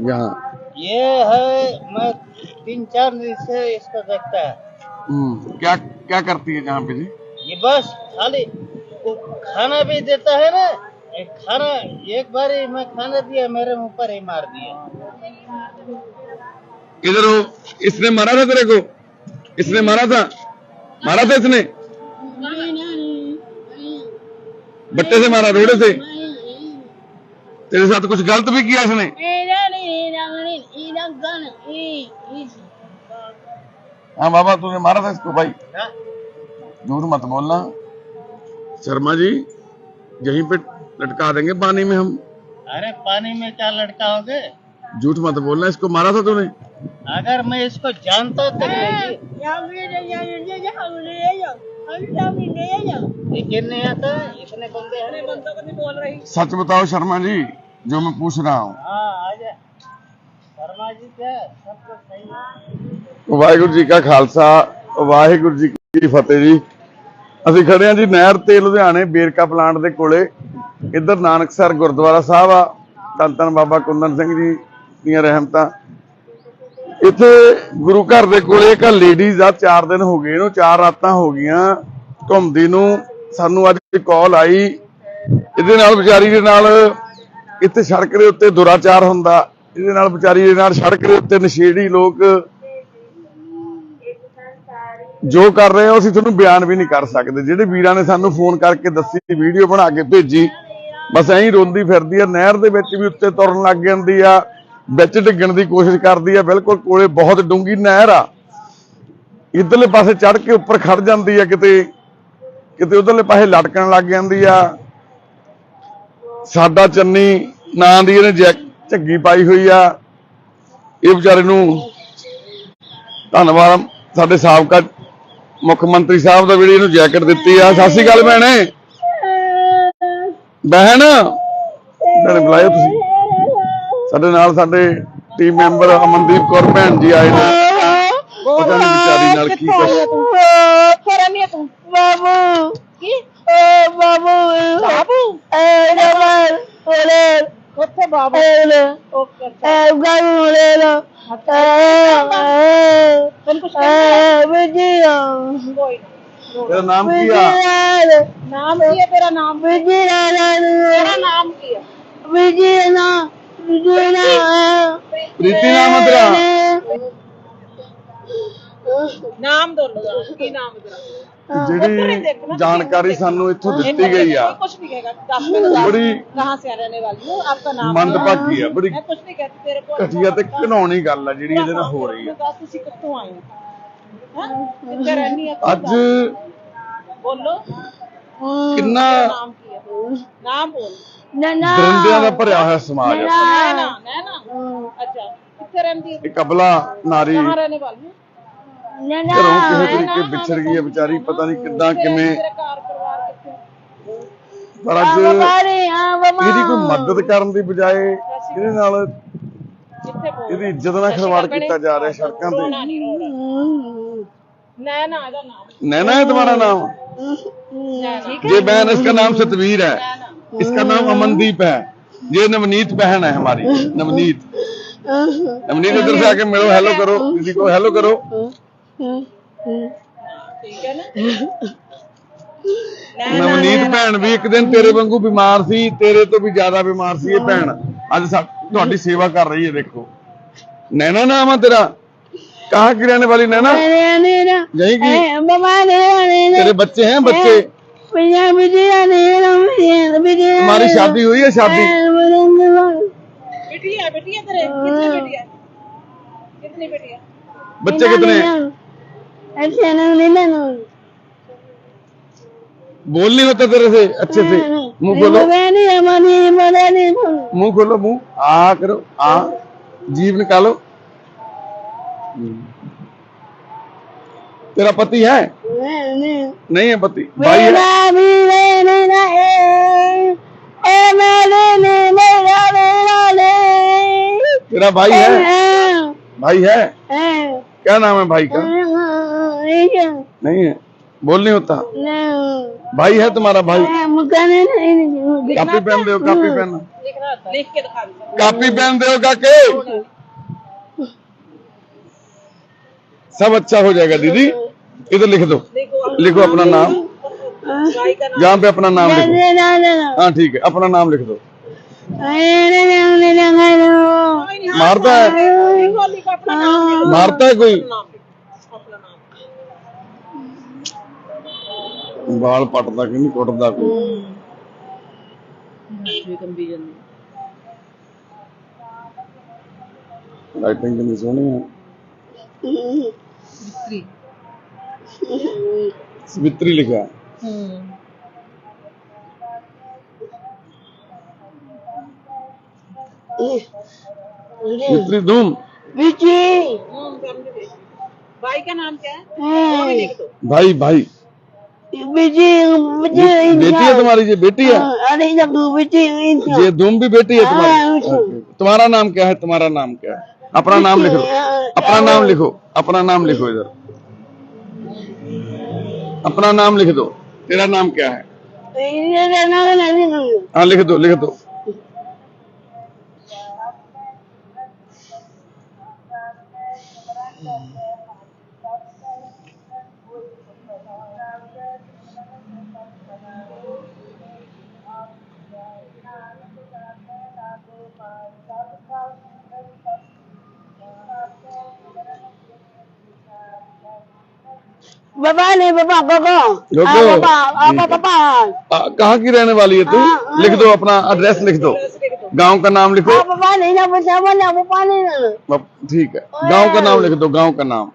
यहाँ। ये है मैं तीन चार दिन से इसको देखता है। हम्म, क्या क्या करती है जहाँ पे जी? ये बस खाली वो खाना भी देता है ना ये खाना एक बार ही मैं खाना दिया मेरे मुँह पर ही मार दिया। इधर हो इसने मारा था तेरे को? इसने मारा था? मारा था इसने? बट्टे से मारा रोड़े से? तेरे साथ कुछ गलत भी किया इसने? हाँ बाबा तूने मारा था इसको भाई। हाँ? झूठ मत बोलना। शर्मा जी यहीं पे लटका देंगे पानी में हम। अरे पानी में क्या लड़काओगे झूठ मत बोलना इसको मारा था तूने। अगर मैं इसको जानता तो लेकिन नहीं आता इतने बंदे हैं। बंदों को नहीं बोल रही। सच बताओ शर्मा जी जो मैं पूछ रहा हूँ। ਵਾਹਿਗੁਰੂ ਜੀ ਕਾ ਖਾਲਸਾ, ਵਾਹਿਗੁਰੂ ਜੀ ਕੀ ਫਤਿਹ ਜੀ। ਅਸੀਂ ਖੜੇ ਹਾਂ ਜੀ ਨਹਿਰ ਤੇ, ਲੁਧਿਆਣੇ, ਬੇਰਕਾ ਪਲਾਂਟ ਦੇ ਕੋਲੇ। ਇੱਧਰ ਨਾਨਕਸਰ ਗੁਰਦੁਆਰਾ ਸਾਹਿਬ ਆ, ਧੰਨ ਧੰਨ ਬਾਬਾ ਕੁੰਦਨ ਸਿੰਘ ਜੀ ਦੀਆਂ ਰਹਿਮਤਾਂ। ਇੱਥੇ ਗੁਰੂ ਘਰ ਦੇ ਕੋਲੇ ਇੱਕ ਲੇਡੀਜ਼ ਆ 4 ਦਿਨ ਹੋ ਗਏ ਇਹਨੂੰ 4 ਰਾਤਾਂ ਹੋ ਗਈਆਂ। ਘੁੰਮਦੀ ਨੂੰ ਸਾਨੂੰ ਅੱਜ ਕਾਲ ਆਈ। ਇਹਦੇ ਨਾਲ ਵਿਚਾਰੀ ਦੇ ਨਾਲ ਇੱਥੇ ਸੜਕ ਦੇ ਉੱਤੇ ਦੁਰਾਚਾਰ ਹੁੰਦਾ। ਇਹਦੇ ਨਾਲ ਵਿਚਾਰੀ ਦੇ ਨਾਲ ਸੜਕ ਦੇ ਉੱਤੇ ਨਸ਼ੇੜੀ ਲੋਕ ਜੋ ਕਰ ਰਹੇ ਹੋ ਅਸੀਂ ਤੁਹਾਨੂੰ ਬਿਆਨ ਵੀ ਨਹੀਂ ਕਰ ਸਕਦੇ। ਜਿਹੜੇ ਵੀਰਾਂ ਨੇ ਸਾਨੂੰ ਫੋਨ ਕਰਕੇ ਦੱਸੀ, ਵੀਡੀਓ ਬਣਾ ਕੇ ਭੇਜੀ, ਬਸ ਐਂ ਰੋਂਦੀ ਫਿਰਦੀ ਆ। ਨਹਿਰ ਦੇ ਵਿੱਚ ਵੀ ਉੱਤੇ ਤੁਰਨ ਲੱਗ ਜਾਂਦੀ ਆ, ਵਿੱਚ ਡਿੱਗਣ ਦੀ ਕੋਸ਼ਿਸ਼ ਕਰਦੀ ਆ। ਬਿਲਕੁਲ ਕੋਲੇ ਬਹੁਤ ਡੂੰਗੀ ਨਹਿਰ ਆ। ਇਧਰਲੇ ਪਾਸੇ ਚੜ ਕੇ ਉੱਪਰ ਖੜ ਜਾਂਦੀ ਆ ਕਿਤੇ ਕਿਤੇ ਉਧਰਲੇ ਪਾਸੇ ਲਟਕਣ ਲੱਗ ਜਾਂਦੀ ਆ। ਸਾਡਾ ਚੰਨੀ ਨਾਂ ਦੀ ਇਹਨੇ ਜੈਕ ਝੱਗੀ ਪਾਈ ਹੋਈ ਆ। ਇਹ ਵਿਚਾਰੇ ਨੂੰ ਧੰਨਵਾਦ। ਸਾਡੇ ਸਾਬਕਾ ਮੁੱਖ ਮੰਤਰੀ ਸਾਹਿਬ ਦਾ ਜਿਹੜੀ ਇਹਨੂੰ ਜੈਕਟ ਦਿੱਤੀ ਆ। ਸਤਿ ਸ਼੍ਰੀ ਅਕਾਲ ਭੈਣੇ। ਬਹਿਣ। ਭੈਣੇ ਬੁਲਾਇਓ ਤੁਸੀਂ। ਸਾਡੇ ਨਾਲ ਸਾਡੇ ਟੀਮ ਮੈਂਬਰ ਅਮਨਦੀਪ ਕੌਰ ਭੈਣ ਜੀ ਆਏ ਨੇ। ਪਤਾ ਨਹੀਂ ਵਿਚਾਰੀ ਨਾਲ ਕੀ ਕੁਛ ਬਾਬੂ। ਕੀ? ਬਾਬੂ। ਬਾਬੂ। ਉੱਥੇ ਬਾਬੂ ਓਕੇ ਬਾਬੂ ਲੈ ਲੋ ਤੈਨੂੰ ਕੁਛ ਕੋਈ ਤੇਰਾ ਨਾਮ ਕੀ ਆ ਨਾਮ ਕੀ ਹੈ ਤੇਰਾ ਨਾਮ ਤੇਰਾ ਨਾਮ ਕੀ ਹੈ ਪ੍ਰੀਤੀ ਨਾਮ ਆ ਤੇਰਾ ਨਾਮ ਦੋਨੋਂ ਕੀ ਨਾਮ ਹੈ ਤੇਰਾ ਜਿਹੜੀ ਜਾਣਕਾਰੀ ਸਾਨੂੰ ਇੱਥੋਂ ਦਿੱਤੀ ਗਈ ਆ कुछ नहीं कहेगा दस मिनट बड़ी कहाँ से रहने वाली हूँ आपका नाम ਮੰਦਭਾਗੀ ਆ ਬੜੀ मैं कुछ नहीं कहती तेरे को ਘਟੀਆ ਤੇ ਘਿਨਾਉਣੀ ਗੱਲ ਆ ਜਿਹੜੀ ਇਹਦੇ ਨਾਲ ਹੋ ਰਹੀ ਆ दस किसी कितों आए हो हैं? कितने रहनी है ਅੱਜ बोलो ਕਿੰਨਾ नाम की है नाम बोल ਦਰਿੰਦਿਆਂ ਦਾ ਭਰਿਆ ਹੋਇਆ ਸਮਾਜ ਆ नैना नैना अच्छा कितने रहती है ਇੱਕ ਅਬਲਾ ਨਾਰੀ कहाँ रहने वाली है ਘਰੋਂ ਕਿਸੇ ਤਰੀਕੇ ਵਿਛੜ ਗਈ ਹੈ ਵਿਚਾਰੀ ਪਤਾ ਨਹੀਂ ਕਿੱਦਾਂ ਕਿਵੇਂ तेरे कार परिवार कितने ਪਰ ਅੱਜ ਇਹਦੀ ਕੋਈ ਮਦਦ ਕਰਨ ਦੀ ਬਜਾਏ ਇਹਦੇ ਨਾਲ कितने बोल ਇਹਦੀ ਇੱਜ਼ਤ ਨਾਲ ਖਿਲਵਾੜ ਕੀਤਾ ਜਾ ਰਿਹਾ ਸੜਕਾਂ ਤੇ रोना नहीं रोना नैना ਇਹਦਾ ਨਾਮ नैना है तुम्हारा नाम ठीक ये बहन इसका नाम सतवीर है इसका नाम अमनदीप है ये नवनीत बहन है हमारी नवनीत नवनीत इधर से आके मिलो हेलो करो दीदी को हेलो करो ਠੀਕ ਹੈ ਨਾ ਨਵਨੀਤ ਭੈਣ ਵੀ ਇੱਕ ਦਿਨ ਤੇਰੇ ਵਾਂਗੂ ਬਿਮਾਰ ਸੀ ਤੇਰੇ ਤੋਂ ਵੀ ਜ਼ਿਆਦਾ ਬਿਮਾਰ ਸੀ ਇਹ ਭੈਣ ਅੱਜ ਸਾ- ਤੁਹਾਡੀ ਸੇਵਾ ਕਰ ਰਹੀ ਹੈ ਦੇਖੋ ਨੈਣਾ ਨਾਮ ਆ ਤੇਰਾ ਕਹਾਂ की रहने वाली नैना यही की तेरे बच्चे हैं बच्चे तुम्हारी शादी हुई है शादी बेटी है बेटी है तेरे कितनी बेटी है कितनी बेटी है हैं बोल नहीं होता तेरे से अच्छे से। मुँह खोलो। मुँह खोलो मुँह। आ करो आ। जीव निकालो। तेरा पति है? नहीं। है पति। भाई है? तेरा भाई है? भाई है? क्या नाम है भाई का? नहीं है। नहीं है। बोल नहीं होता। नहीं। भाई है तुम्हारा भाई। कापी पहन दो कापी था। के कापी पेन दो काके। सब अच्छा हो जाएगा दीदी। इधर लिख दो। लिखो अपना नाम। का नाम यहाँ पे अपना नाम लिखो। हाँ ठीक है। अपना नाम लिख दो। मारता है। नाम लिखो। मारता है कोई नाम लिखो अपना नाम ਵਾਲ ਪੱਟਦਾ ਕਿ ਨਹੀਂ ਕੁੱਟਦਾ ਕੋਈ ਲਾਈਟਿੰਗ ਕਿੰਨੀ ਸੋਹਣੀ ਹੈ ਸਵਿਤਰੀ ਲਿਖਿਆ सवित्री धूम हम्म, समझ गए। भाई का नाम क्या है वो भी लिख दो भाई बेटी है तुम्हारी ये बेटी है। ये धूम भी बेटी है तुम्हारी। तुम्हारा नाम क्या है? तुम्हारा नाम क्या है? अपना नाम लिखो। अपना नाम लिखो। अपना नाम लिखो इधर। अपना नाम लिख दो। तेरा नाम क्या है? हाँ लिख दो लिख दो। पापा नहीं बाबा गोगो गोगो। बाबा आ, कहाँ की रहने वाली है तू? लिख दो अपना एड्रेस लिख दो। गाँव का नाम लिखो। बाबा नहीं ना बाबा बोला पापा नहीं ना ठीक है। गाँव का नाम लिख दो गाँव का नाम।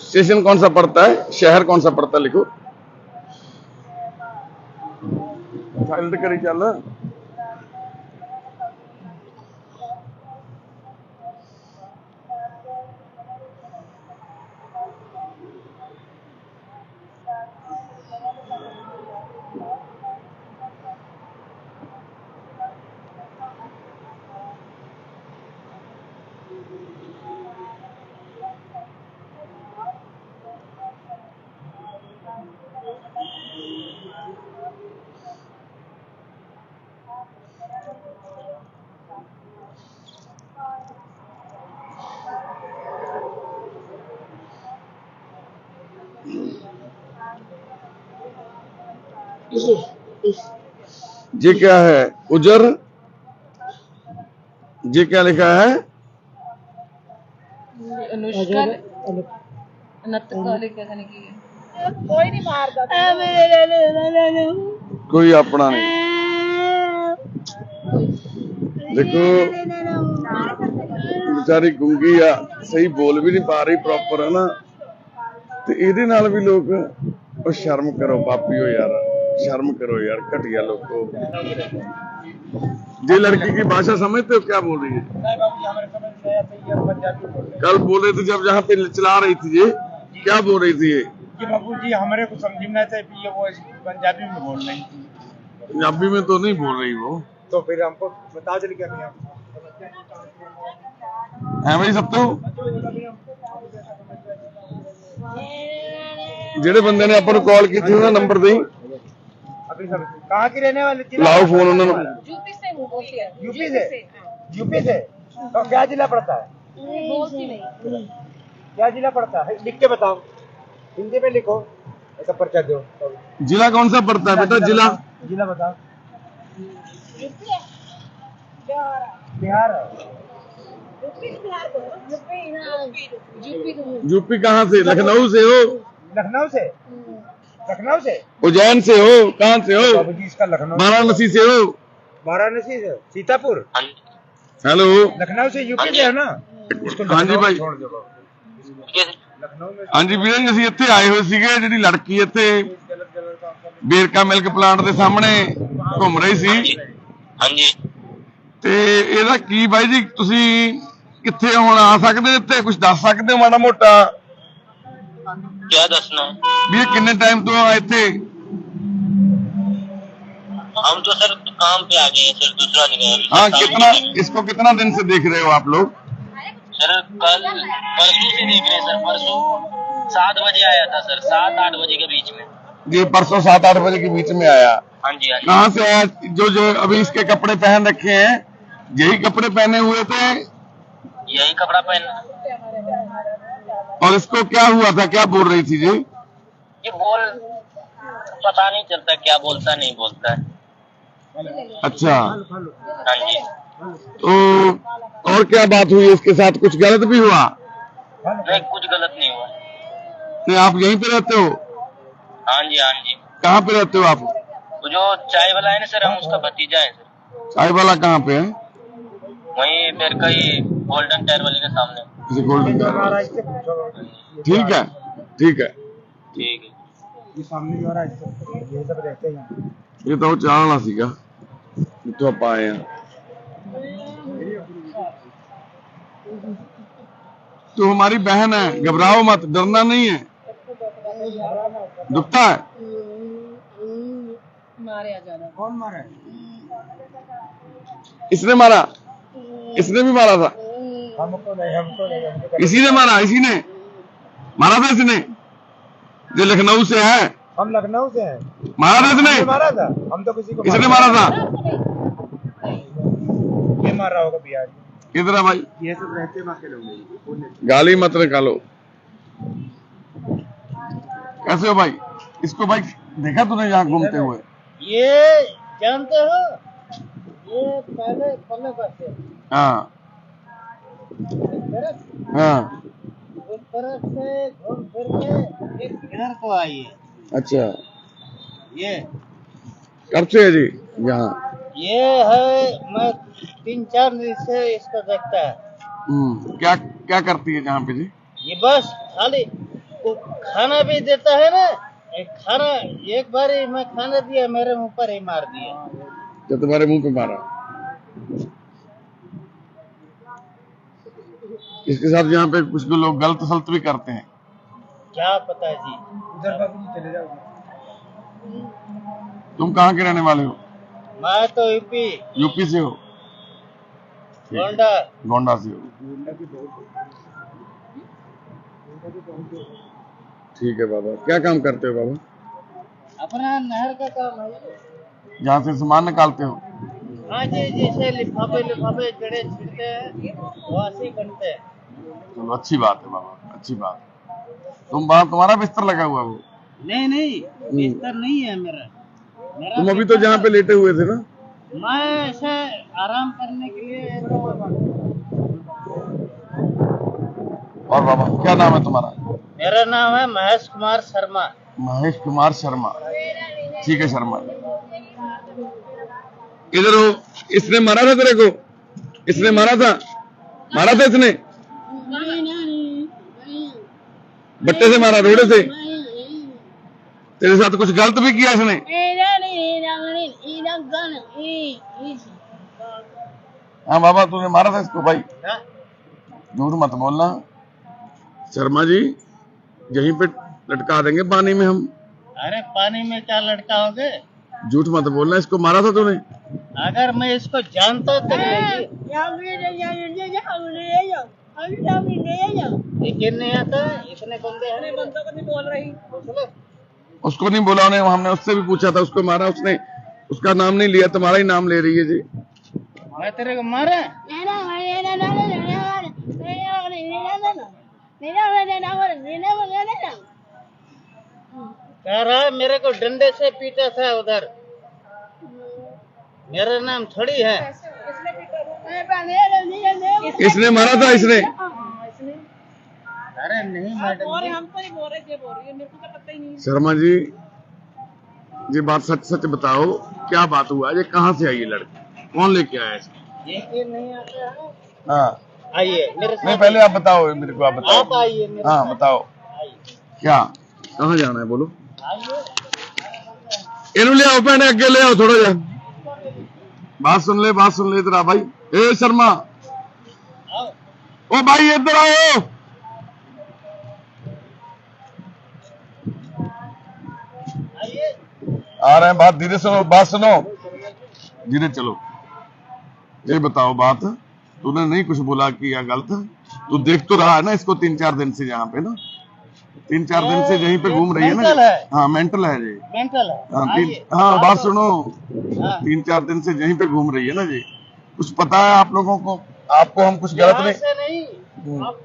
स्टेशन कौन सा पड़ता है? शहर कौन सा पड़ता है लिखो। साइलेंट करी चल ये क्या है? उजर? ये क्या लिखा है? कोई कोई अपना नहीं। देखो बेचारी गुंगी या सही बोल भी नहीं पा रही प्रॉपर है ना? ਤੇ ਇਹਦੇ ਨਾਲ ਵੀ ਲੋਕ ਉਹ ਸ਼ਰਮ ਕਰੋ ਪਾਪੀਓ ਯਾਰ शर्म करो यार घटिया लोगो ये लड़की की भाषा समझते हो क्या बोल रही है नहीं बाबू जी हमारे समझ में आया तो ये पंजाबी बोल रहे कल बोल रहे थे जब यहाँ पे चला रही थी ये क्या बोल रही थी ये हैं। ये बाबू जी हमारे को समझ में नहीं आता ये वो पंजाबी में बोल रही थी पंजाबी में तो नहीं बोल रही वो तो फिर हमको बता चल क्या नहीं है भाई सब तो ਜਿਹੜੇ ਬੰਦੇ ਨੇ ਆਪਾਂ ਨੂੰ ਕਾਲ ਕੀਤੀ ਉਹਨਾਂ ਨੰਬਰ ਦੇਈ अभी सब कहाँ की रहने वाली थी ਲਾਓ ਫੋਨ ਉਹਨਾਂ ਨੂੰ यूपी से हूँ बोलती है यूपी से यूपी से तो क्या जिला पड़ता है बोलती नहीं क्या जिला पड़ता है लिख के बताओ हिंदी में लिखो ऐसा पर्चा दो जिला कौन सा पड़ता है बेटा जिला जिला बताओ बिहार है यूपी यूपी कहाँ से लखनऊ से हो लखनऊ से लखनऊ से उज्जैन से हो कहाँ से हो बाबू जी इसका लखनऊ वाराणसी से हो वाराणसी से सीतापुर हेलो लखनऊ से यूपी से है ना इसको हाँ जी लखनऊ भाई छोड़ दो लखनऊ में ਹਾਂਜੀ ਵੀਰੇ ਜੀ ਅਸੀਂ ਇੱਥੇ ਆਏ ਹੋਏ ਸੀਗੇ ਜਿਹੜੀ ਲੜਕੀ ਇੱਥੇ ਬੇਰਕਾ ਮਿਲਕ ਪਲਾਂਟ ਦੇ ਸਾਹਮਣੇ ਘੁੰਮ ਰਹੀ ਸੀ ਹਾਂਜੀ ਤੇ ਇਹਦਾ ਕੀ ਬਾਈ ਜੀ ਤੁਸੀਂ ਕਿੱਥੇ ਹੁਣ ਆ ਸਕਦੇ ਇੱਥੇ ਕੁਝ ਦੱਸ ਸਕਦੇ ਹੋ ਮਾੜਾ ਮੋਟਾ क्या दसना है ਵੀ ਇਹ ਕਿੰਨੇ ਟਾਈਮ ਤੋਂ ਆ ਇੱਥੇ हम तो सर काम पे आ गए हैं सर दूसरा जगह अभी हाँ काम कितना नहीं कर- इसको कितना दिन से देख रहे हो आप लोग सर कल परसों से देख रहे हैं सर परसों सात बजे आया था सर सात आठ बजे के बीच में ये परसों सात आठ बजे के बीच में आया हाँ जी हाँ जी कहाँ से आया जो जो अभी इसके कपड़े पहन रखे हैं यही कपड़े पहने हुए थे? यही कपड़ा पहन और इसको क्या हुआ था? क्या बोल रही थी जी? ये बोल पता नहीं चलता क्या बोलता नहीं बोलता। है अच्छा। हाँ जी। तो और क्या बात हुई? इसके साथ कुछ गलत भी हुआ? नहीं कुछ गलत नहीं हुआ। नहीं आप यहीं पे रहते हो? हाँ जी हाँ जी। कहाँ पे रहते हो आप? वो जो चाय वाला है ना सर हम उसका भतीजा है सर। चाय वाला कहाँ पे है? वही मेरे का ही गोल्डन टायर वाले के सामने। गोल्डन टायर ठीक है ठीक है। ठीक है। ये सामने जो ये सब रहते हैं। ये तो चालना सी ये तो आप आए हैं। तो हमारी बहन है घबराओ मत डरना नहीं है। दुखता है? मारे आ जाना। कौन मारा इसने मारा। इसने भी मारा था। हमको नहीं हमको नहीं हमको इसी ने मारा इसी ने। मारा था इसने। जो लखनऊ से है। हम लखनऊ से हैं। मारा था इसने। इसने मारा था। हम तो किसी को इसने मारा था। ये मार रहा होगा बिहार। किधर है भाई? ये सब रहते वहाँ के लोग गाली मत निकालो। कैसे हो भाई? इसको भाई देखा तूने यहाँ घूमते हुए? ये जानते हो? ये पहले पल्ले पर थे हाँ। हाँ। उस तरफ़ से घूम फिर के एक इधर को आई है अच्छा। ये। कब से है जी? यहाँ। ये है मैं तीन चार दिन से इसको देखता है। हम्म, क्या क्या करती है जहाँ पे जी? ये बस खाली वो खाना भी देता है ना एक खाना एक बार ही मैं खाना दिया मेरे मुँह पर ही मार दिया। जो तुम्हारे मुँह पे मारा। इसके साथ यहाँ पे कुछ लोग गलत सलत भी करते हैं। क्या पता है जी? उधर बाबू जी चले जाओ। तुम कहाँ के रहने वाले हो? मैं तो यूपी। यूपी से हो। गोंडा। गोंडा से हो। ठीक है बाबा। क्या काम करते हो बाबा? अपना नहर का काम है जहाँ से सामान निकालते हो। हाँ जी जैसे लिफाफे लिफाफे जड़े छिड़ते हैं वैसे बनते हैं। चलो अच्छी बात है बाबा अच्छी बात है। तुम वहाँ तुम्हारा बिस्तर लगा हुआ वो? नहीं नहीं बिस्तर नहीं है मेरा। मेरा तुम अभी तो जहाँ पे लेटे हुए थे ना। मैं ऐसे आराम करने के लिए और बाबा क्या नाम है तुम्हारा? मेरा नाम है महेश कुमार शर्मा। महेश कुमार शर्मा। ठीक है शर्मा इधर हो इसने मारा था तेरे को? इसने मारा था? मारा था इसने? बट्टे से मारा रोड़े से। तेरे साथ कुछ गलत भी किया इसने? हाँ बाबा तूने मारा था इसको भाई। हाँ? झूठ मत बोलना। शर्मा जी यहीं पे लटका देंगे पानी में हम। अरे पानी में क्या लटकाओगे? झूठ मत बोलना इसको मारा था तूने। अगर मैं इसको जानता तो नहीं आता इतने बंदे हैं। बंदों को नहीं बोल रही। उसको नहीं बोला उन्हें हमने उससे भी पूछा था उसको मारा उसने। उसका नाम नहीं लिया तुम्हारा ही नाम ले रही है जी। मैं तेरे को मारा। कह रहा है मेरे को डंडे से पीटा था उधर। मेरा नाम थोड़ी है। इसने मारा था इसने। अरे नहीं मैडम शर्मा जी ये बात सच सच बताओ क्या बात हुआ? ये कहाँ से आई ये लड़की? कौन लेके आया इसको? हाँ? आइए पहले आप बताओ मेरे को आप बताओ। हाँ बताओ। क्या? कहाँ जाना है बोलो। इन ले आओ भैने अगे ले आओ थोड़ा जा। बात सुन ले, बात सुन ले इधर भाई। ए, शर्मा। ओ भाई, इधर आओ। आ रहे हैं बात, धीरे सुनो, बात सुनो। धीरे चलो। ये बताओ बात। तूने नहीं कुछ बोला कि यह गलत तू देख तो रहा है ना इसको तीन चार दिन से यहाँ पे ना। तीन चार दिन से यहीं पे घूम रही है ना है। हाँ मेंटल है जी मेंटल है। हाँ तीन हाँ बात सुनो। हाँ। तीन चार दिन से यहीं पे घूम रही है ना जी कुछ पता है आप लोगों को? आपको हम कुछ गलत नहीं। नहीं आप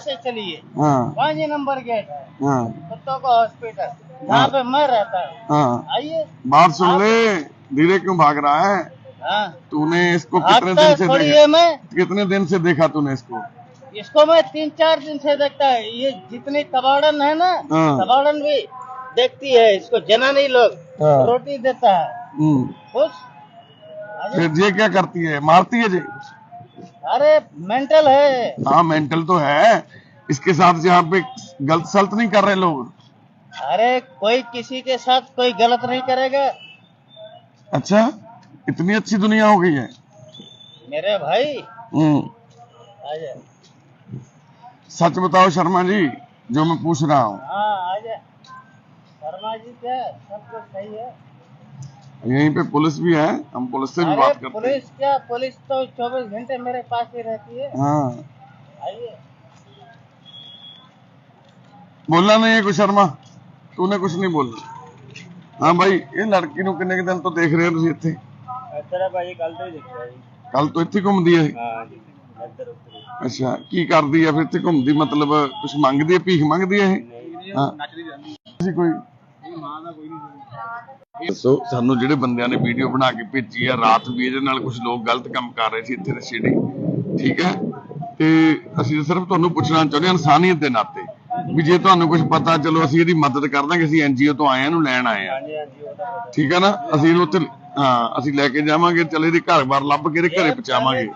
से चलिए। हाँ। पाँच नंबर गेट है। हाँ। कुत्तों का हॉस्पिटल। जहाँ पे मैं रहता हूँ। हाँ। आइए। बात सुन ले। धीरे क्यों भाग रहा है? हाँ। तूने इसको कितने दिन आता से देखा? कितने दिन से देखा तूने इसको? इसको मैं तीन चार दिन से देखता है। ये जितनी कबाड़न है ना हाँ। कबाड़न भी देखती है इसको जना नहीं लोग हाँ। रोटी देता है। हम्म। खुश? फिर ये क्या करती है? मारती है जी? अरे मेंटल है। हाँ मेंटल तो है। इसके साथ यहाँ पे गलत सल्त नहीं कर रहे लोग। अरे कोई किसी के साथ कोई गलत नहीं करेगा। अच्छा इतनी अच्छी दुनिया हो गई है। मेरे भाई। हम्म। आजा सच बताओ शर्मा जी जो मैं पूछ रहा हूँ हाँ आजा शर्मा जी क्या सब कुछ सही है यहीं पे पुलिस भी है हम पुलिस से भी बात अरे करते हैं पुलिस क्या पुलिस तो चौबीस घंटे मेरे पास ही रहती है हाँ आइए बोलना नहीं है कुछ शर्मा तूने कुछ नहीं बोलना हाँ भाई ਇਹ ਲੜਕੀ ਨੂੰ ਕਿੰਨੇ ਕੁ ਦਿਨ ਤੋਂ ਦੇਖ ਰਹੇ ਹੋ ਤੁਸੀਂ ਇੱਥੇ तेरा भाई कल तो ही देखा है ਕੱਲ ਤੋਂ ਇੱਥੇ ਘੁੰਮਦੀ ਹੈ ਇਹ? हाँ जी इधर उधर ਅੱਛਾ ਕੀ ਕਰਦੀ ਆ ਫਿਰ ਤੇ ਘੁੰਮਦੀ? ਮਤਲਬ ਕੁਝ ਮੰਗਦੀ ਆ ਭੀਖ ਮੰਗਦੀ ਆ ਇਹ? ਹਾਂ। ਕੋਈ ਸੋ ਸਾਨੂੰ ਜਿਹੜੇ ਬੰਦਿਆਂ ਨੇ ਵੀਡੀਓ ਬਣਾ ਕੇ ਭੇਜੀ ਆ ਰਾਤ ਵੀ ਇਹਦੇ ਨਾਲ ਕੁਝ ਲੋਕ ਗਲਤ ਕੰਮ ਕਰ ਰਹੇ ਸੀ ਇੱਥੇ ਨਸ਼ੇੜੀ। ਠੀਕ ਹੈ? ਤੇ ਅਸੀਂ ਸਿਰਫ ਤੁਹਾਨੂੰ ਪੁੱਛਣਾ ਚਾਹੁੰਦੇ ਹਾਂ ਇਨਸਾਨੀਅਤ ਦੇ ਨਾਤੇ। ਵੀ ਜੇ ਤੁਹਾਨੂੰ ਕੁਝ ਪਤਾ ਚਲੋ ਅਸੀਂ ਇਹਦੀ ਮਦਦ ਕਰ ਦਾਂਗੇ ਅਸੀਂ ਐਨਜੀਓ ਤੋਂ ਆਏ ਆ ਇਹਨੂੰ ਲੈਣ ਆਏ ਆ ਠੀਕ ਹੈ ਨਾ? ਅਸੀਂ ਇਹਨੂੰ ਉੱਥੇ ਹਾਂ ਅਸੀਂ ਲੈ ਕੇ ਜਾਵਾਂਗੇ ਚਲੇ ਇਹਦੇ ਘਰ-ਬਾਰ ਲੱਭ ਕੇ ਇਹਦੇ ਘਰੇ ਪਹੁੰਚਾਵਾਂਗੇ।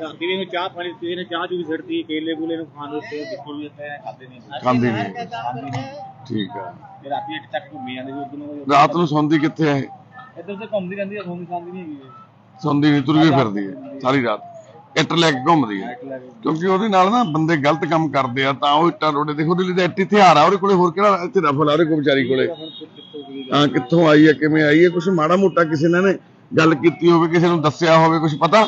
ਰਾਤੀ ਵੀ ਚਾਹ ਪਾਣੀ ਦਿੱਤੀ ਇਹਨੇ ਚਾਹ ਚੂਹ ਵੀ ਛੱਡਤੀ ਕੇਲੇ ਕੂਲੇ ਨੂੰ ਖਾਣ ਵਾਸਤੇ ਬਿਲਕੁਲ ਵੀ ਇੱਥੇ ਖਾਦੇ ਨਹੀਂ ਖਾਂਦੇ ਨਹੀਂ। ਠੀਕ ਆ। ਤੇ ਰਾਤੀ ਇੱਕ ਤੱਕ ਘੁੰਮੀ ਜਾਂਦੇ ਸੀ ਉਦੋਂ ਰਾਤ ਨੂੰ ਸੌਂਦੀ ਕਿੱਥੇ ਹੈ ਇੱਧਰ ਤੇ ਘੁੰਮਦੀ ਰਹਿੰਦੀ ਹੈ ਸੌਂਦੀ ਖਾਂਦੀ ਨਹੀਂ ਹੈਗੀ। ਸੌਂਦੀ ਨਹੀਂ ਤੁਰ ਕੇ ਫਿਰਦੀ ਹੈ ਸਾਰੀ ਰਾਤ। ਇੱਟ ਲੈ ਕੇ ਘੁੰਮਦੀ ਹੈ ਕਿਉਂਕਿ ਉਹਦੇ ਨਾਲ ਨਾ ਬੰਦੇ ਗਲਤ ਕੰਮ ਕਰਦੇ ਆ ਤਾਂ ਉਹ ਇੱਟਾਂ ਰੋੜੇ ਦੇ ਉਹਦੇ ਲਈ ਇੱਟ ਹਥਿਆਰ ਆ ਉਹਦੇ ਕੋਲੇ ਹੋਰ ਕਿਹੜਾ ਇੱਥੇ ਰਫਲ ਆ ਉਹਦੇ ਕੋਲ ਵਿਚਾਰੀ ਕੋਲੇ? ਕਿੱਥੋਂ ਗਈ ਹਾਂ ਕਿੱਥੋਂ ਆਈ ਹੈ ਕਿਵੇਂ ਆਈ ਹੈ ਕੁਝ ਮਾੜਾ ਮੋਟਾ ਕਿਸੇ ਨੇ ਗੱਲ ਕੀਤੀ ਹੋਵੇ ਕਿਸੇ ਨੂੰ ਦੱਸਿਆ ਹੋਵੇ ਕੁਝ ਪਤਾ?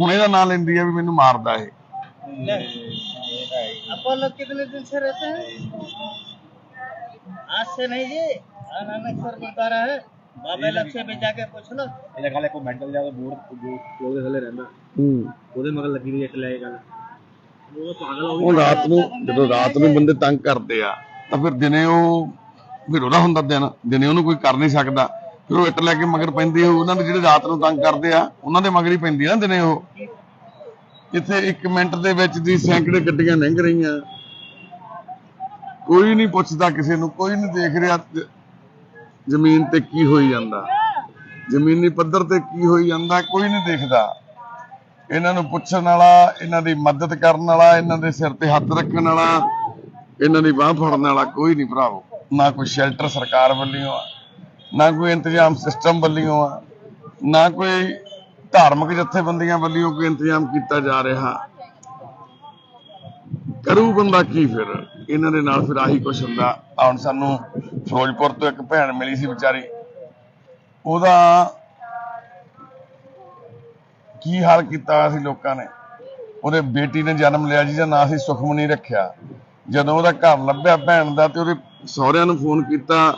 ਹੁਣ ਇਹਦਾ ਨਾਂ ਲੈਂਦੀ ਆ ਵੀ ਮੈਨੂੰ ਮਾਰਦਾ ਇਹ आप लोग कितने दिन से रहते हैं आज से नहीं जी हाँ नानक सर गुरुद्वारा है बाबा लक्ष्य में जाके पूछ लो ਇਹਦਾ ਗੱਲ ਕੋ ਮੈਂਟਲ ਜਾ ਬੋਰਡ ਬੋਰਡ ਦੇ ਥੱਲੇ ਰਹਿੰਦਾ ਹੂੰ ਉਹਦੇ ਮਗਰ ਲੱਗੀ ਹੋਈ ਇੱਕ ਲੈ ਗੱਲ ਉਹ ਪਾਗਲ ਹੋ ਹੁਣ ਰਾਤ ਨੂੰ ਜਦੋਂ ਰਾਤ ਨੂੰ ਬੰਦੇ ਤੰਗ ਕਰਦੇ ਆ ਤਾਂ ਫਿਰ ਦਿਨੇ ਉਹ ਫਿਰ ਉਹਦਾ ਹੁੰਦਾ ਦਿਨ ਦਿਨੇ ਉਹਨੂੰ ਕੋਈ ਕਰ ਨਹੀਂ ਸਕਦਾ ਫਿਰ ਇੱਟ ਲੈ ਕੇ ਮਗਰ ਪੈਂਦੀ ਉਹ ਉਹਨਾਂ ਦੇ ਜਿਹੜੇ ਰਾਤ ਨੂੰ ਤੰਗ ਕਰਦੇ ਆ, ਉਹਨਾਂ ਦੇ ਮਗਰ ਹੀ ਪੈਂਦੀ ਆ ਦਿਨੇ ਉਹ। ਇੱਥੇ 1 ਮਿੰਟ ਦੇ ਵਿੱਚ ਦੀ ਸੈਂਕੜੇ ਗੱਡੀਆਂ ਲੰਘ ਰਹੀਆਂ। ਕੋਈ ਨਹੀਂ ਪੁੱਛਦਾ ਕਿਸੇ ਨੂੰ, ਕੋਈ ਨਹੀਂ ਦੇਖ ਰਿਹਾ ਜ਼ਮੀਨ ਤੇ ਕੀ ਹੋਈ ਜਾਂਦਾ। ਜ਼ਮੀਨੀ ਪੱਧਰ ਤੇ ਕੀ ਹੋਈ ਜਾਂਦਾ, ਕੋਈ ਨਹੀਂ ਦੇਖਦਾ। ਇਹਨਾਂ ਨੂੰ ਪੁੱਛਣ ਵਾਲਾ, ਇਹਨਾਂ ਦੀ ਮਦਦ ਕਰਨ ਵਾਲਾ, ਇਹਨਾਂ ਦੇ ਸਿਰ ਤੇ ਹੱਥ ਰੱਖਣ ਵਾਲਾ, ਇਹਨਾਂ ਦੀ ਬਾਹ ਫੜਨ ਵਾਲਾ ਕੋਈ ਨਹੀਂ ਭਰਾਵੋ। ਨਾ ਕੋਈ ਸ਼ੈਲਟਰ ਸਰਕਾਰ ਵੱਲੋਂ ਨਾ ਕੋਈ ਇੰਤਜ਼ਾਮ ਸਿਸਟਮ ਵੱਲੋਂ ਆ, ਨਾ ਕੋਈ ਧਾਰਮਿਕ ਜਥੇਬੰਦੀਆਂ ਵੱਲੋਂ ਕੋਈ ਇੰਤਜ਼ਾਮ ਕੀਤਾ ਜਾ ਰਿਹਾ। ਕਰੂ ਬੰਦਾ ਕੀ ਫਿਰ? ਇਹਨਾਂ ਦੇ ਨਾਲ ਫਿਰ ਆਹੀ ਕੁਛ ਹੁੰਦਾ। ਹੁਣ ਸਾਨੂੰ ਫਿਰੋਜ਼ਪੁਰ ਤੋਂ ਇੱਕ ਭੈਣ ਮਿਲੀ ਸੀ ਵਿਚਾਰੀ। ਉਹਦਾ ਕੀ ਹਾਲ ਕੀਤਾ ਹੋਇਆ ਸੀ ਲੋਕਾਂ ਨੇ? ਉਹਦੇ ਬੇਟੀ ਨੇ ਜਨਮ ਲਿਆ ਜਿਹਦਾ ਨਾਂ ਸੀ ਸੁਖਮਨੀ ਰੱਖਿਆ। ਜਦੋਂ ਉਹਦਾ ਘਰ ਲੱਭਿਆ ਭੈਣ ਦਾ ਤੇ ਉਹਦੇ ਸਹੁਰਿਆਂ ਨੂੰ ਫੋਨ ਕੀਤਾ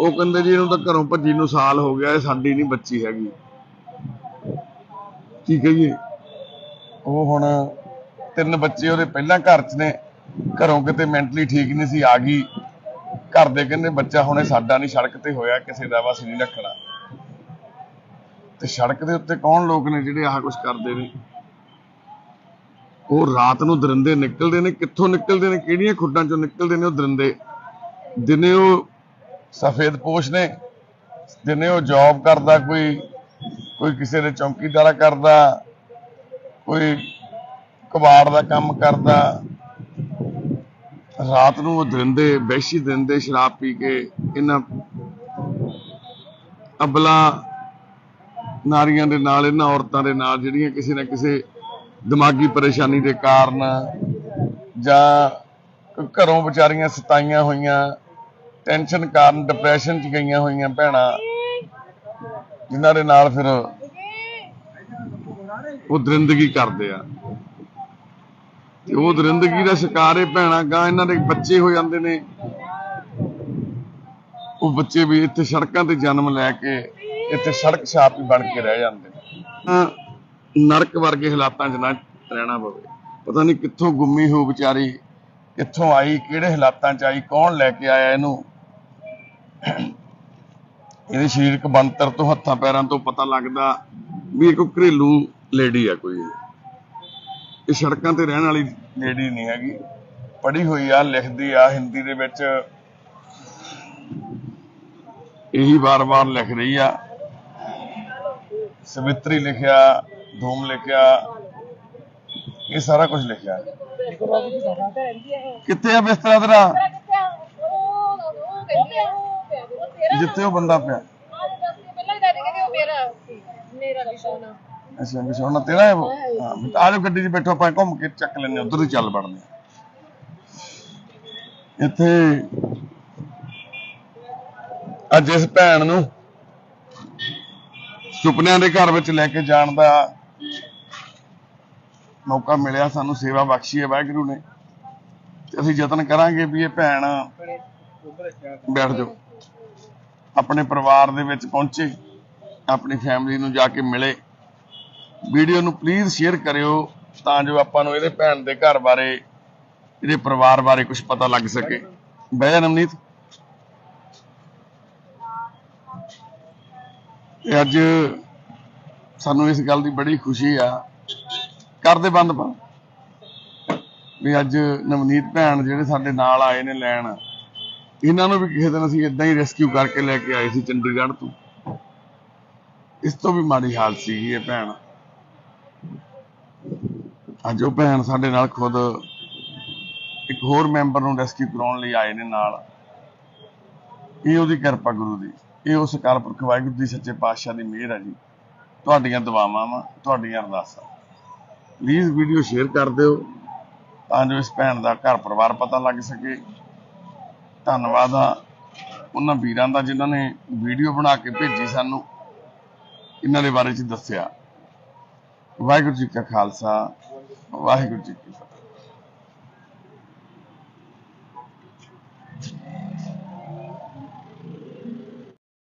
ਉਹ ਕਹਿੰਦੇ ਜੀ ਇਹਨੂੰ ਤਾਂ ਘਰੋਂ ਭੱਜੀ ਨੂੰ ਸਾਲ ਹੋ ਗਿਆ, ਇਹ ਸਾਡੀ ਨਹੀਂ ਬੱਚੀ ਹੈਗੀ। ਕੀ ਕਹੀਏ ਉਹ ਹੁਣ ਤਿੰਨ ਬੱਚੇ ਉਹਦੇ ਪਹਿਲਾਂ ਘਰ 'ਚ ਨੇ, ਘਰੋਂ ਕਿਤੇ ਮੈਂਟਲੀ ਠੀਕ ਨਹੀਂ ਸੀ, ਆ ਗਈ। ਘਰ ਦੇ ਕਹਿੰਦੇ ਬੱਚਾ ਹੁਣੇ ਸਾਡਾ ਨਹੀਂ, ਸੜਕ ਤੇ ਹੋਇਆ, ਕਿਸੇ ਦਾ ਵਾ ਅਸੀਂ ਨਹੀਂ ਰੱਖਣਾ। ਤੇ ਸੜਕ ਦੇ ਉੱਤੇ ਕੌਣ ਲੋਕ ਨੇ ਜਿਹੜੇ ਆਹ ਕੁਝ ਕਰਦੇ ਨੇ? ਉਹ ਰਾਤ ਨੂੰ ਦਰਿੰਦੇ ਨਿਕਲਦੇ ਨੇ, ਕਿੱਥੋਂ ਨਿਕਲਦੇ ਨੇ, ਕਿਹੜੀਆਂ ਖੁੱਡਾਂ ਚੋਂ ਨਿਕਲਦੇ ਨੇ ਉਹ ਦਰਿੰਦੇ? ਦਿਨੇ ਉਹ ਸਫੇਦ ਪੋਸ਼ ਨੇ, ਜਿੰਨੇ ਉਹ ਜੌਬ ਕਰਦਾ, ਕੋਈ ਕੋਈ ਕਿਸੇ ਦੇ ਚੌਕੀਦਾਰਾ ਕਰਦਾ, ਕੋਈ ਕਬਾੜ ਦਾ ਕੰਮ ਕਰਦਾ, ਰਾਤ ਨੂੰ ਉਹ ਦਿੰਦੇ ਬੈਸ਼ੀ ਦਿੰਦੇ ਸ਼ਰਾਬ ਪੀ ਕੇ, ਇਹਨਾਂ ਅਬਲਾ ਨਾਰੀਆਂ ਦੇ ਨਾਲ, ਇਹਨਾਂ ਔਰਤਾਂ ਦੇ ਨਾਲ, ਜਿਹੜੀਆਂ ਕਿਸੇ ਨਾ ਕਿਸੇ ਦਿਮਾਗੀ ਪਰੇਸ਼ਾਨੀ ਦੇ ਕਾਰਨ ਜਾਂ ਘਰੋਂ ਵਿਚਾਰੀਆਂ ਸਤਾਈਆਂ ਹੋਈਆਂ ਟੈਨਸ਼ਨ ਕਾਰਨ ਡਿਪਰੈਸ਼ਨ 'ਚ ਗਈਆਂ ਹੋਈਆਂ ਭੈਣਾਂ। ਜਿਨ੍ਹਾਂ ਦੇ ਨਾਲ ਫਿਰ ਉਹ ਦਰਿੰਦਗੀ ਕਰਦੇ ਆ। ਤੇ ਉਹ ਦਰਿੰਦਗੀ ਦਾ ਸ਼ਿਕਾਰ ਇਹ ਭੈਣਾਂ ਗਾਂ ਇਹਨਾਂ ਦੇ ਬੱਚੇ ਹੋ ਜਾਂਦੇ ਨੇ। ਉਹ ਬੱਚੇ ਵੀ ਇੱਥੇ ਸੜਕਾਂ ਤੇ ਜਨਮ ਲੈ ਕੇ ਇੱਥੇ ਸੜਕ ਛਾਪ ਹੀ ਬਣ ਕੇ ਰਹਿ ਜਾਂਦੇ ਨੇ। ਨਰਕ ਵਰਗੇ ਹਾਲਾਤਾਂ 'ਚ ਨਾ ਰਹਿਣਾ ਪਵੇ। ਪਤਾ ਨਹੀਂ ਕਿੱਥੋਂ ਗੁੰਮੀ ਹੋ ਵਿਚਾਰੀ, ਕਿੱਥੋਂ ਆਈ, ਕਿਹੜੇ ਹਾਲਾਤਾਂ 'ਚ ਆਈ, ਕੌਣ ਲੈ ਕੇ ਆਇਆ ਇਹਨੂੰ? ਇਹਦੇ ਸਰੀਰਕ ਬਣਤਰ ਤੋਂ ਹੱਥਾਂ ਪੈਰਾਂ ਤੋਂ ਪਤਾ ਲੱਗਦਾ ਵੀ ਇਹ ਕੋਈ ਘਰੇਲੂ ਲੇਡੀ ਆ ਕੋਈ। ਇਹ ਸੜਕਾਂ ਤੇ ਰਹਿਣ ਵਾਲੀ ਲੇਡੀ ਨਹੀਂ ਹੈਗੀ। ਪੜ੍ਹੀ ਹੋਈ ਆ ਲਿਖਦੀ ਆ ਹਿੰਦੀ ਦੇ ਵਿੱਚ ਇਹੀ ਵਾਰ-ਵਾਰ ਲਿਖ ਰਹੀ ਆ। ਸਵਿਤਰੀ ਲਿਖਿਆ ਧੂਮ ਲਿਖਿਆ ਇਹ ਸਾਰਾ ਕੁਝ ਲਿਖਿਆ। ਕਿੱਥੇ ਆ ਬਿਸਤਰਾ ਤੇਰਾ? ਜਿੱਥੇ ਉਹ ਬੰਦਾ ਪਿਆ। ਅੱਛਾ ਵਿਸ਼ੋਣਾ ਤੇਰਾ ਹੈ ਉਹ? ਹਾਂ ਆ ਜਾਓ ਗੱਡੀ 'ਚ ਬੈਠੋ ਆਪਾਂ ਘੁੰਮ ਕੇ ਚੱਕ ਲੈਣੇ ਉਧਰ ਹੀ ਚੱਲ ਵੜਦੇ ਹਾਂ। ਇੱਥੇ ਅੱਜ ਇਸ ਭੈਣ ਨੂੰ ਸੁਪਨਿਆਂ ਦੇ ਘਰ ਵਿੱਚ ਲੈ ਕੇ ਜਾਣ ਦਾ ਮੌਕਾ ਮਿਲਿਆ ਸਾਨੂੰ ਸੇਵਾ ਬਖਸ਼ੀ ਹੈ ਵਾਹਿਗੁਰੂ ਨੇ। ਤੇ ਅਸੀਂ ਯਤਨ ਕਰਾਂਗੇ ਵੀ ਇਹ ਭੈਣ ਬੈਠ ਜਾਓ। ਆਪਣੇ ਪਰਿਵਾਰ ਦੇ ਵਿੱਚ ਪਹੁੰਚੇ, ਆਪਣੀ ਫੈਮਿਲੀ ਨੂੰ ਜਾ ਕੇ ਮਿਲੇ। ਵੀਡੀਓ ਨੂੰ ਪਲੀਜ਼ ਸ਼ੇਅਰ ਕਰਿਓ ਤਾਂ ਜੋ ਆਪਾਂ ਨੂੰ ਇਹਦੇ ਭੈਣ ਦੇ ਘਰ ਬਾਰੇ, ਇਹਦੇ ਪਰਿਵਾਰ ਬਾਰੇ ਕੁਝ ਪਤਾ ਲੱਗ ਸਕੇ। ਬਹਿ ਜਾ ਨਵਨੀਤ। ਤੇ ਅੱਜ ਸਾਨੂੰ ਇਸ ਗੱਲ ਦੀ ਬੜੀ ਖੁਸ਼ੀ ਆ। ਕਰਦੇ ਬੰਦ ਪਾ। ਵੀ ਅੱਜ ਨਵਨੀਤ ਭੈਣ ਜਿਹੜੇ ਸਾਡੇ ਨਾਲ ਆਏ ਨੇ ਲੈਣ ਇਹਨਾਂ ਨੂੰ ਵੀ ਕਿਸੇ ਦਿਨ ਅਸੀਂ ਇਦਾਂ ਹੀ ਰੈਸਕਿਊ ਕਰਕੇ ਲੈ ਕੇ ਆਏ ਸੀ ਚੰਡੀਗੜ੍ਹ ਤੋਂ। ਇਸ ਤੋਂ ਵੀ ਮਾੜੀ ਹਾਲਤ ਸੀ ਇਹ ਭੈਣ। ਅੱਜ ਉਹ ਭੈਣ ਸਾਡੇ ਨਾਲ ਖੁਦ ਇੱਕ ਹੋਰ ਮੈਂਬਰ ਨੂੰ ਰੈਸਕਿਊ ਕਰਾਉਣ ਲਈ ਆਏ ਨੇ ਨਾਲ। ਇਹ ਉਹਦੀ ਕਿਰਪਾ ਗੁਰੂ ਦੀ। ਇਹ ਉਸ ਅਕਾਲ ਪੁਰਖ ਵਾਹਿਗੁਰੂ ਦੀ ਸੱਚੇ ਪਾਤਸ਼ਾਹ ਦੀ ਮਿਹਰ ਹੈ ਜੀ। ਤੁਹਾਡੀਆਂ ਦੁਆਵਾਂ ਵਾ, ਤੁਹਾਡੀਆਂ ਅਰਦਾਸਾਂ। ਪਲੀਜ਼ ਵੀਡੀਓ ਸ਼ੇਅਰ ਕਰ ਦਿਓ ਤਾਂ ਜੋ ਇਸ ਭੈਣ ਦਾ ਘਰ ਪਰਿਵਾਰ ਪਤਾ ਲੱਗ ਸਕੇ। ਧੰਨਵਾਦ ਆ। ਉਹਨਾਂ ਵੀਰਾਂ ਦਾ ਜਿਨ੍ਹਾਂ ਨੇ ਵੀਡੀਓ ਬਣਾ ਕੇ ਭੇਜੀ ਸਾਨੂੰ, ਇਹਨਾਂ ਦੇ ਬਾਰੇ ਚ ਦੱਸਿਆ। ਵਾਹਿਗੁਰੂ ਜੀ ਕਾ ਖਾਲਸਾ, ਵਾਹਿਗੁਰੂ ਜੀ ਕੀ ਫਤਿਹ।